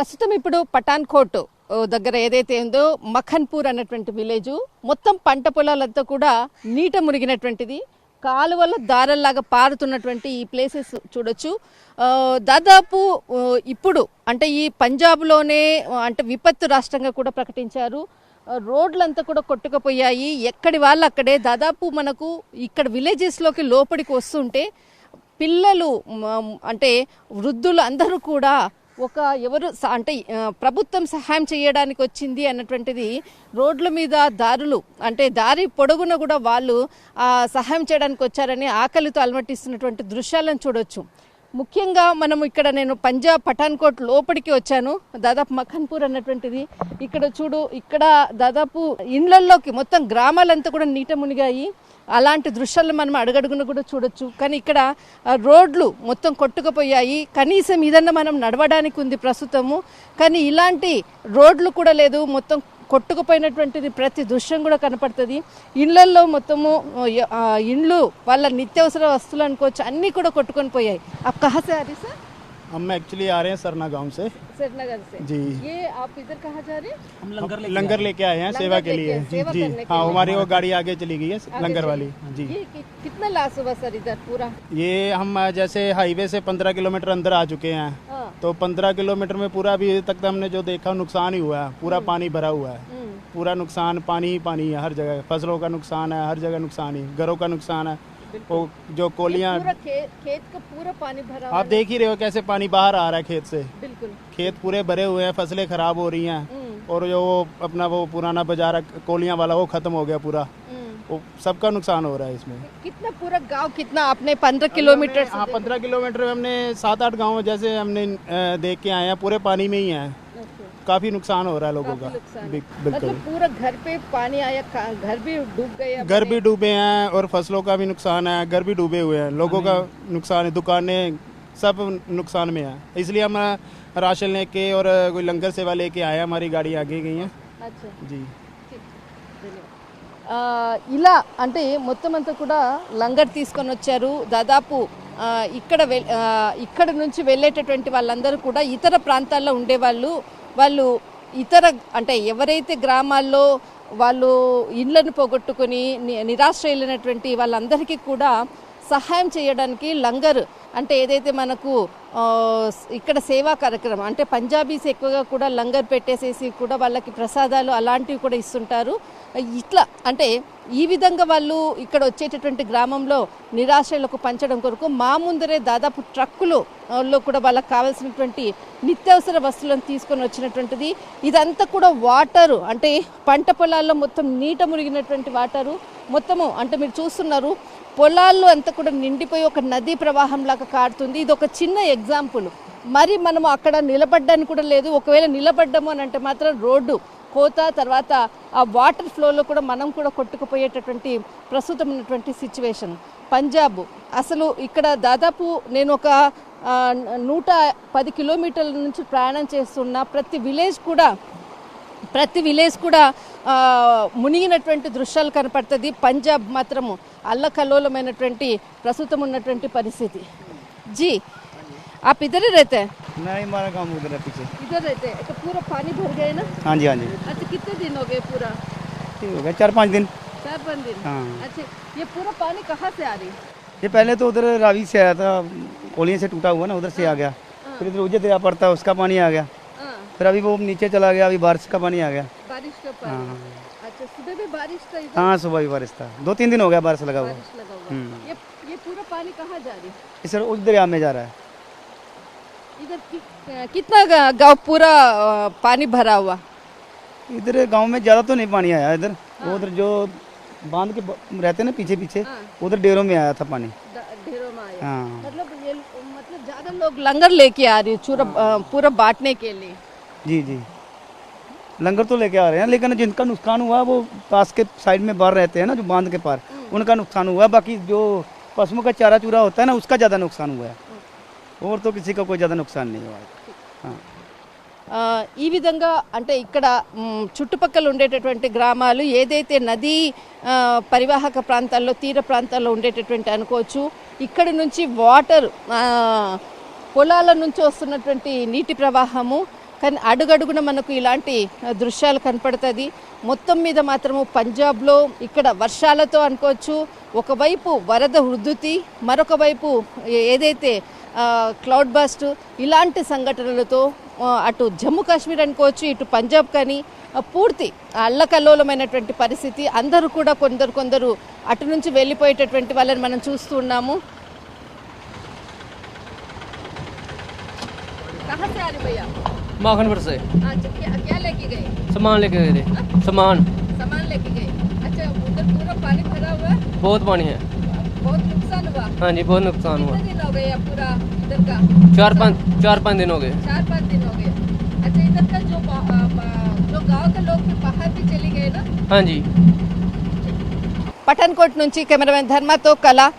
ప్రస్తుతం ఇప్పుడు పఠాన్కోట్ కోట్ దగ్గర ఏదైతే ఉందో మఖన్పూర్ అన్నటువంటి విలేజ్ మొత్తం పంట పొలాలంతా కూడా నీట మునిగినటువంటిది కాలువల దారల్లాగా పారుతున్నటువంటి ఈ ప్లేసెస్ చూడొచ్చు. దాదాపు ఇప్పుడు అంటే ఈ పంజాబ్లోనే అంటే విపత్తు రాష్ట్రంగా కూడా ప్రకటించారు. రోడ్లంతా కూడా కొట్టుకుపోయాయి. ఎక్కడి వాళ్ళు అక్కడే దాదాపు మనకు ఇక్కడ విలేజెస్లోకి లోపలికి వస్తుంటే పిల్లలు అంటే వృద్ధులు అందరూ కూడా ఒక ఎవరు అంటే ప్రభుత్వం సహాయం చేయడానికి వచ్చింది అన్నటువంటిది రోడ్ల మీద దారులు అంటే దారి పొడుగున కూడా వాళ్ళు సహాయం చేయడానికి వచ్చారని ఆకలితో అలమటిస్తున్నటువంటి దృశ్యాలను చూడొచ్చు. ముఖ్యంగా మనం ఇక్కడ నేను పంజాబ్ పఠాన్కోట్ లోపలికి వచ్చాను. దాదాపు మఖన్పూర్ అన్నటువంటిది. ఇక్కడ చూడు ఇక్కడ దాదాపు ఇండ్లల్లోకి మొత్తం గ్రామాలంతా కూడా నీట మునిగాయి. అలాంటి దృశ్యాలను మనం అడుగడుగున కూడా చూడొచ్చు. కానీ ఇక్కడ రోడ్లు మొత్తం కొట్టుకుపోయాయి. కనీసం ఇదన్నా మనం నడవడానికి ఉంది ప్రస్తుతము. కానీ ఇలాంటి రోడ్లు కూడా లేదు. మొత్తం కొట్టుకుపోయినటువంటిది ప్రతి దృశ్యం కూడా కనపడుతుంది ఇళ్ళల్లో మొత్తము ఆ, ఇండ్లు వాళ్ళ నిత్యావసర వస్తువులు అనుకోవచ్చు అన్నీ కూడా కొట్టుకొని పోయాయి आप कहाँ से आ रही सर हम एक्चुअली आ रहे हैं सरना गांव से श्रीनगर से जी ये आप इधर कहाँ जा रहे हैं हम लंगर लेके आए हैं सेवा के लिए जी सेवा जी करने के हाँ लिए। हमारी वो गाड़ी आगे चली गई है लंगर वाली जी ये कि, कितना लाश हुआ सर इधर पूरा ये हम जैसे हाईवे से पंद्रह किलोमीटर अंदर आ चुके हैं हाँ तो पंद्रह किलोमीटर में पूरा अभी तक तो हमने जो देखा नुकसान ही हुआ है। पूरा पानी भरा हुआ है। हम्म, पूरा नुकसान पानी ही पानी है हर जगह। फ़सलों का नुकसान है हर जगह नुकसान ही। घरों का नुकसान है। वो जो कोलियाँ पूरा खेत खेत का पूरा पानी भरा हुआ आप देख ही रहे हो कैसे पानी बाहर आ रहा है खेत से। बिल्कुल। खेत पूरे भरे हुए हैं फ़सलें खराब हो रही हैं। हम्म, और जो वो अपना वो पुराना बाज़ार कोलियाँ वाला वो खत्म हो गया पूरा। हम्म। वो सबका नुकसान हो रहा है इसमें। कितना पूरा गाँव कितना आपने पंद्रह किलोमीटर हाँ पंद्रह किलोमीटर में हमने सात आठ गाँव जैसे हमने देख के आए हैं पूरे पानी में ही हैं। काफ़ी नुकसान हो रहा है लोगों का। बिल्कुल। मतलब पूरा घर पे पानी आया घर भी डूब गए घर भी डूबे हैं और फ़सलों का भी नुकसान है घर भी डूबे हुए हैं। लोगों का नुकसान है दुकानें सब नुकसान में है। इसलिए हम राशन लेके और कोई लंगर सेवा लेके आए हमारी गाड़ी आगे गई है। अच्छा। जी। ఇలా అంటే మొత్తం అంతా కూడా లంగర్ తీసుకొని వచ్చారు. దాదాపు ఇక్కడ వె- ఇక్కడ నుంచి వెళ్ళేటటువంటి వాళ్ళందరూ కూడా ఇతర ప్రాంతాల్లో ఉండేవాళ్ళు. వాళ్ళు ఇతర అంటే ఎవరైతే గ్రామాల్లో వాళ్ళు ఇళ్ళను పోగొట్టుకొని నిరాశ్రయులైనటువంటి వాళ్ళందరికీ కూడా సహాయం చేయడానికి లంగర్ అంటే ఏదైతే మనకు ఇక్కడ సేవా కార్యక్రమం. అంటే పంజాబీస్ ఎక్కువగా కూడా లంగర్ పెట్టేసేసి కూడా వాళ్ళకి ప్రసాదాలు అలాంటివి కూడా ఇస్తుంటారు. ఇట్లా అంటే ఈ విధంగా వాళ్ళు ఇక్కడ వచ్చేటటువంటి గ్రామంలో నిరాశ్రయులకు పంచడం కొరకు మా ముందరే దాదాపు ట్రక్కులు లో కూడా వాళ్ళకి కావాల్సినటువంటి నిత్యావసర వస్తువులను తీసుకొని వచ్చినటువంటిది. ఇదంతా కూడా వాటరు అంటే పంట పొలాల్లో మొత్తం నీట మునిగినటువంటి వాటరు. మొత్తము అంటే మీరు చూస్తున్నారు పొలాల్లో అంతా కూడా నిండిపోయి ఒక నదీ ప్రవాహం లాగా కారుతుంది. ఇది ఒక చిన్న ఎగ్జాంపుల్. మరి మనము అక్కడ నిలబడ్డానికి కూడా లేదు. ఒకవేళ నిలబడ్డాము అని అంటే మాత్రం రోడ్డు కోత తర్వాత ఆ వాటర్ ఫ్లోలో కూడా మనం కూడా కొట్టుకుపోయేటటువంటి ప్రస్తుతం ఉన్నటువంటి సిచ్యువేషన్. పంజాబ్. అసలు ఇక్కడ దాదాపు నేను ఒక నూట పది కిలోమీటర్ల నుంచి ప్రయాణం చేస్తున్న ప్రతి విలేజ్ కూడా ప్రతి విలేజ్ కూడా మునిగినటువంటి దృశ్యాలు కనపడుతుంది. పంజాబ్ మాత్రము అల్లకల్లోలమైనటువంటి ప్రస్తుతం ఉన్నటువంటి పరిస్థితి. జీ आप इधर ही रहते हैं? नहीं हमारा काम उधर है पीछे। इधर रहते हैं। तो पूरा पानी भर गए ना? हाँ जी हाँ जी। अच्छा कितने दिन हो गए पूरा? हो गया चार पाँच दिन। चार पाँच दिन? हाँ। अच्छा ये पूरा पानी कहाँ से आ रही? ये पहले तो उधर रावी से आया था कोलियों से टूटा हुआ ना उधर से आ गया। फिर इधर उजे दरिया पड़ता है उसका पानी आ गया। हाँ। फिर अभी वो नीचे चला गया अभी बारिश का पानी आ गया। बारिश का पानी? हाँ। अच्छा सुबह भी बारिश था हाँ सुबह भी बारिश था। दो तीन दिन हो गया बारिश लगा हुआ। हम्म। ये ये पूरा पानी कहाँ जा रही? इस उस दरिया में जा रहा है। इधर कि, कितना गाँव पूरा पानी भरा हुआ? इधर गाँव में ज़्यादा तो नहीं पानी आया इधर। वो उधर जो बाँध के रहते ना पीछे पीछे हाँ। उधर डेरों में आया था पानी। ढेरों में आया। हाँ। मतलब ये मतलब ज़्यादा लोग लंगर लेके आ रहे है पूरा पूरा बांटने के लिए। जी जी। लंगर तो लेके आ रहे हैं लेकिन जिनका नुकसान हुआ वो पास के साइड में बाहर रहते हैं ना जो बाँध के पार उनका नुकसान हुआ। बाकी जो पशुओं का चारा चूरा होता है ना उसका ज़्यादा नुकसान हुआ है। और तो किसी का कोई ज़्यादा नुकसान नहीं हुआ है हाँ ఆ, ఈ విధంగా అంటే ఇక్కడ మ్, చుట్టుపక్కల ఉండేటటువంటి గ్రామాలు ఏదైతే నదీ ఆ, పరివాహక ప్రాంతాల్లో తీర ప్రాంతాల్లో ఉండేటటువంటి అనుకోవచ్చు ఇక్కడి నుంచి వాటర్ ఆ, పొలాల నుంచి వస్తున్నటువంటి నీటి ప్రవాహము కానీ అడుగడుగున మనకు ఇలాంటి ఆ, దృశ్యాలు కనపడుతుంది మొత్తం మీద మాత్రము పంజాబ్లో ఇక్కడ వర్షాలతో అనుకోవచ్చు ఒకవైపు వరద హృద్దుతి మరొక వైపు ఏ- ఏదైతే ఆ, క్లౌడ్ బాస్ట్ ఇలాంటి సంఘటనలతో ఆ, అటు జమ్మూ కాశ్మీర్ అనుకోవచ్చు ఇటు పంజాబ్ కానీ ఆ, పూర్తి అల్లకల్లోలమైనటువంటి పరిస్థితి అందరూ కూడా కొందరు కొందరు అటు నుంచి వెళ్ళిపోయేటటువంటి వాళ్ళని మనం చూస్తూ ఉన్నాము कहाँ से आ रहे भैया माखनपुर से अच्छा क्या क्या लेके गए सामान लेके गए थे सामान सामान लेके गए अच्छा उधर पूरा पानी भरा हुआ है बहुत पानी है बहुत नुकसान हुआ हाँ जी बहुत नुकसान हुआ दिन हो गए चार पाँच चार पाँच दिन हो गए चार पाँच दिन हो गए अच्छा इधर का जो जो के लोग बाहर भी चले गए ना हाँ जी पठानकोट नुंची कैमरामैन धर्मा तो कला